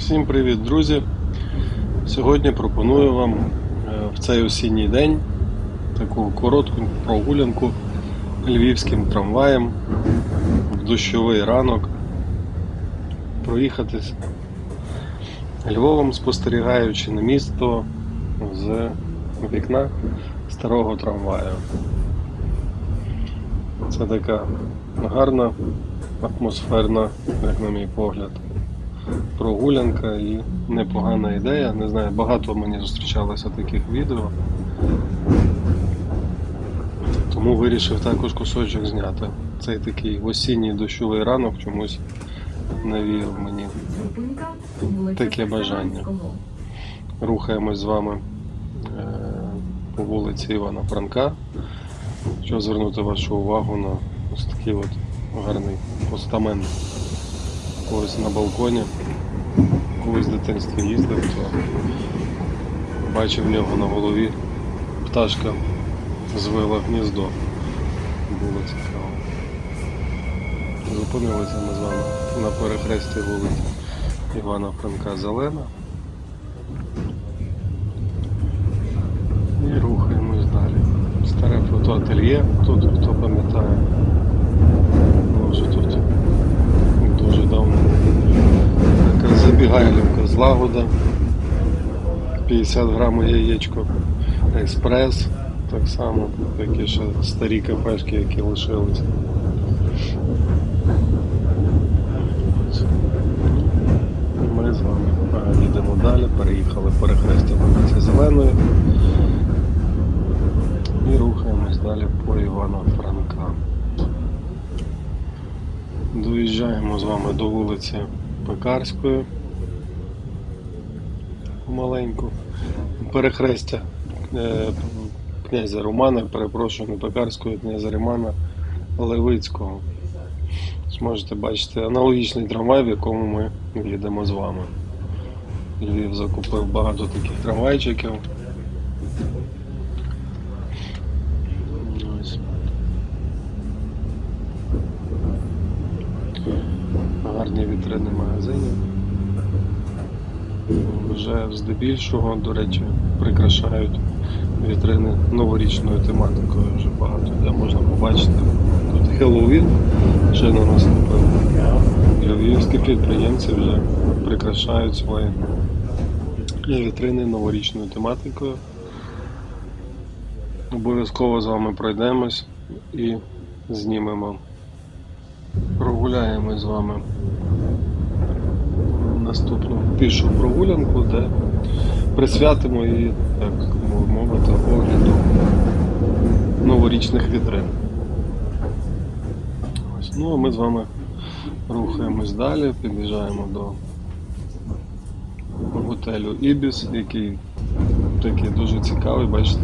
Всім привіт, друзі! Сьогодні пропоную вам е, в цей осінній день таку коротку прогулянку львівським трамваєм в дощовий ранок. Проїхатись Львовом, спостерігаючи на місто з вікна старого трамваю. Це така гарна, атмосферна, як на мій погляд прогулянка і непогана ідея. Не знаю, багато мені зустрічалося таких відео. Тому вирішив також кусочок зняти. Цей такий осінній дощовий ранок чомусь навіяв мені. Таке бажання. Рухаємось з вами е, по вулиці Івана Франка. Що звернути вашу увагу на ось такий от гарний постамент. Колись на балконі. Колись в дитинстві їздив, то бачив в нього на голові пташка звила гніздо. Було цікаво. Зупинилися ми з вами на перехресті вулиці Івана Франка Зелена. І рухаємось далі. Старе фотоательє, тут хто пам'ятає. Вже тут дуже давно. Така забігайлівка злагода. 50 грамів яєчко. Експрес. Так само, такі ще старі кафешки, які лишились. Ми з вами їдемо далі, переїхали перехрестя вулиці Зеленої і рухаємось далі по Івана Франка. Доїжджаємо з вами до вулиці Пекарської. Помаленьку. Перехрестя е, князя Романа, перепрошую, не Пекарського, князя Романа Левицького. Зможете бачити аналогічний трамвай, в якому ми їдемо з вами. Львів закупив багато таких трамвайчиків. Ось. Гарні вітрини магазинів. Вже здебільшого, до речі, прикрашають вітрини новорічною тематикою. Вже багато де можна побачити. Тут Хеллоуін ще не наступив. Львівські підприємці вже прикрашають свої вітрини новорічною тематикою. Обов'язково з вами пройдемось і знімемо. Прогуляємось з вами наступну пішу прогулянку, де присвятимо її, так мовити, огляду новорічних вітрин. Ось, ну а ми з вами рухаємось далі, під'їжджаємо до готелю Ібіс, який такий дуже цікавий, бачите,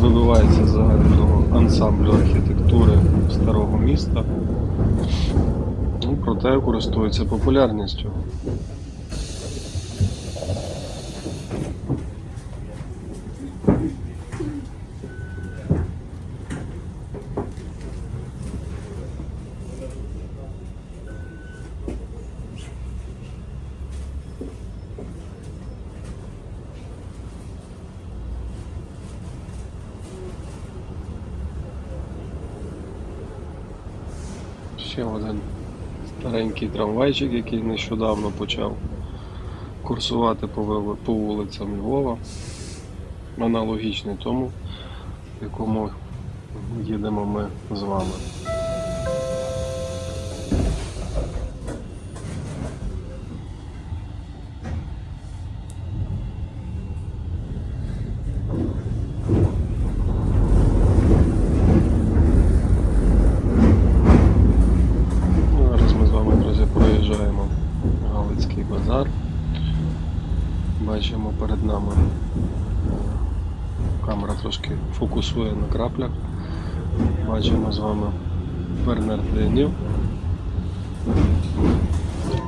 вибивається загального ансамблю архітектури старого міста. Проте користується популярністю. Ще один старенький трамвайчик, який нещодавно почав курсувати по, вулицям Львова. Аналогічний тому, в якому їдемо ми з вами. Перед нами камера трошки фокусує на краплях. Бачимо з вами Бернардинів.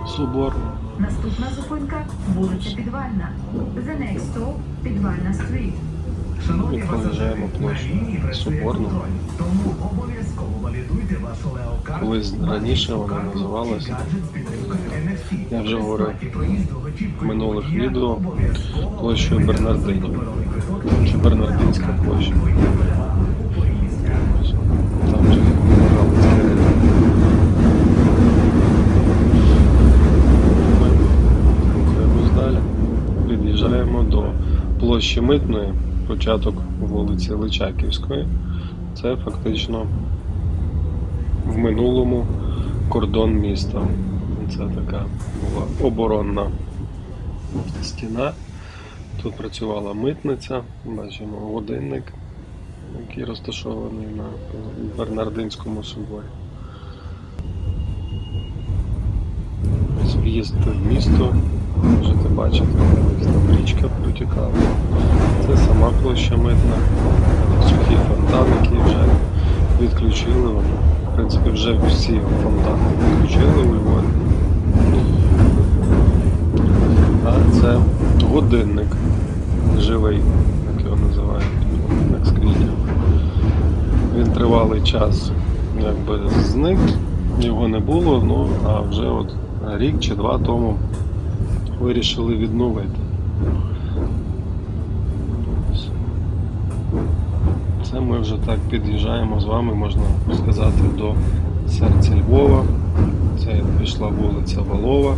Собор. Наступна зупинка вулиця Підвальна. The next stop Підвальна стріт. Шановні І проїжджаємо пасажири, площу на лінії працює Соборну. Тому обов'язково. Колись раніше вона називалась, я вже говорив в минулих відео, площею Бернардинів. Чи Бернардинська площа. Там же Галицьке ринок. Ми рухаємось далі. Під'їжджаємо до площі Митної, початок вулиці Личаківської. Це фактично в минулому кордон міста. Це така була оборонна стіна. Тут працювала митниця, бачимо годинник, який розташований на Бернардинському соборі. В'їзд в місто, можете бачити, там річка протікала. Це сама площа митна, сухий фонтан, який вже відключили. Вони, в принципі, вже всі фонтани відключили у Львові. А це годинник живий, як його називають, з квітів. Він тривалий час якби зник, його не було, ну а вже от рік чи два тому вирішили відновити. Ось. Це ми вже так під'їжджаємо з вами, можна сказати, до серця Львова. Це пішла вулиця Валова.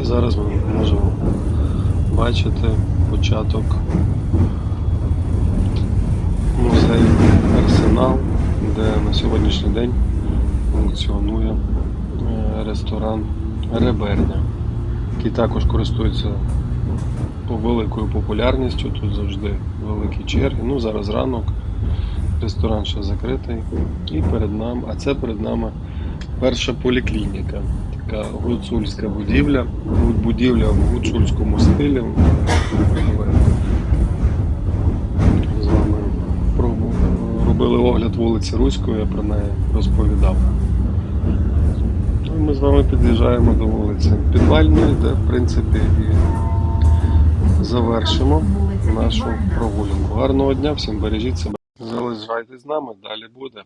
І зараз ми можемо бачити початок музею Арсенал, де на сьогоднішній день функціонує е, ресторан Реберня, який також користується великою популярністю. Тут завжди великі черги. Ну, зараз ранок, ресторан ще закритий. І перед нами, а це перед нами перша поліклініка. Така гуцульська будівля. Будівля в гуцульському стилі. З вами робили огляд вулиці Руської, я про неї розповідав. Ну, Ми з вами під'їжджаємо до вулиці Підвальної, де в принципі і завершимо нашу прогулянку. Гарного дня, всім бережіть себе. Залишайтесь з нами, далі буде.